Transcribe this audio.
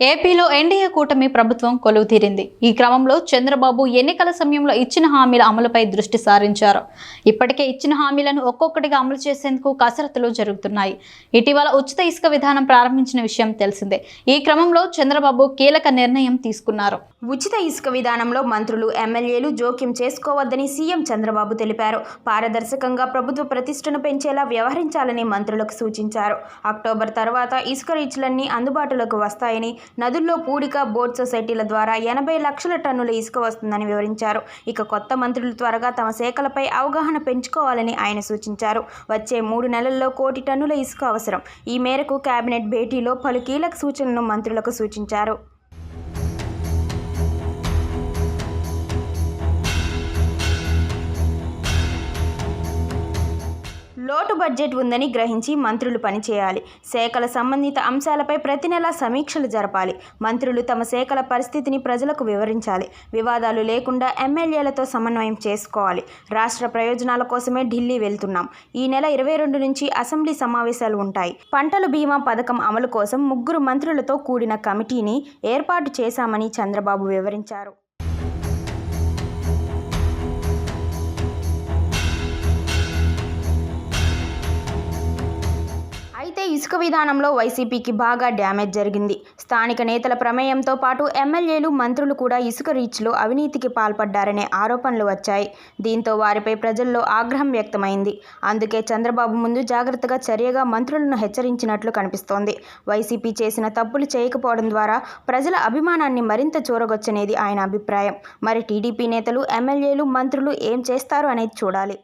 ఏపీలో ఎన్డీఏ కూటమి ప్రభుత్వం కొలువు తీరింది ఈ క్రమంలో చంద్రబాబు ఎన్నికల సమయంలో ఇచ్చిన హామీల అమలుపై దృష్టి సారించారు. ఇప్పటికే ఇచ్చిన హామీలను ఒక్కొక్కటిగా అమలు చేసేందుకు కసరత్తులు జరుగుతున్నాయి. ఇటీవల ఉచిత ఇసుక విధానం ప్రారంభించిన విషయం తెలిసిందే. ఈ క్రమంలో చంద్రబాబు కీలక నిర్ణయం తీసుకున్నారు. ఉచిత ఇసుక విధానంలో మంత్రులు ఎమ్మెల్యేలు జోక్యం చేసుకోవద్దని సీఎం చంద్రబాబు తెలిపారు. పారదర్శకంగా ప్రభుత్వ ప్రతిష్టను పెంచేలా వ్యవహరించాలని మంత్రులకు సూచించారు. అక్టోబర్ తర్వాత ఇసుక రీచ్లన్నీ అందుబాటులోకి వస్తాయని నదుల్లో పూడిక బోట్ సొసైటీల ద్వారా ఎనభై లక్షల టన్నుల ఇసుక వస్తుందని వివరించారు. ఇక కొత్త మంత్రులు త్వరగా తమ శాఖలపై అవగాహన పెంచుకోవాలని ఆయన సూచించారు. వచ్చే మూడు నెలల్లో కోటి టన్నుల ఇసుక అవసరం. ఈ మేరకు కేబినెట్ భేటీలో పలు కీలక సూచనలను మంత్రులకు సూచించారు. లోటు బడ్జెట్ ఉందని గ్రహించి మంత్రులు పనిచేయాలి. శాఖల సంబంధిత అంశాలపై ప్రతి నెలా సమీక్షలు జరపాలి. మంత్రులు తమ శాఖల పరిస్థితిని ప్రజలకు వివరించాలి. వివాదాలు లేకుండా ఎమ్మెల్యేలతో సమన్వయం చేసుకోవాలి. రాష్ట్ర ప్రయోజనాల కోసమే ఢిల్లీ వెళ్తున్నాం. ఈ నెల ఇరవై రెండు నుంచి అసెంబ్లీ సమావేశాలు ఉంటాయి. పంటల బీమా పథకం అమలు కోసం ముగ్గురు మంత్రులతో కూడిన కమిటీని ఏర్పాటు చేశామని చంద్రబాబు వివరించారు. ఇసుక విధానంలో వైసీపీకి బాగా డ్యామేజ్ జరిగింది. స్థానిక నేతల ప్రమేయంతో పాటు ఎమ్మెల్యేలు మంత్రులు కూడా ఇసుక రీచ్లో అవినీతికి పాల్పడ్డారనే ఆరోపణలు వచ్చాయి. దీంతో వారిపై ప్రజల్లో ఆగ్రహం వ్యక్తమైంది. అందుకే చంద్రబాబు ముందు జాగ్రత్తగా చర్యగా మంత్రులను హెచ్చరించినట్లు కనిపిస్తోంది. వైసీపీ చేసిన తప్పులు చేయకపోవడం ద్వారా ప్రజల అభిమానాన్ని మరింత చూరగొచ్చనేది ఆయన అభిప్రాయం. మరి టీడీపీ నేతలు ఎమ్మెల్యేలు మంత్రులు ఏం చేస్తారు అనేది చూడాలి.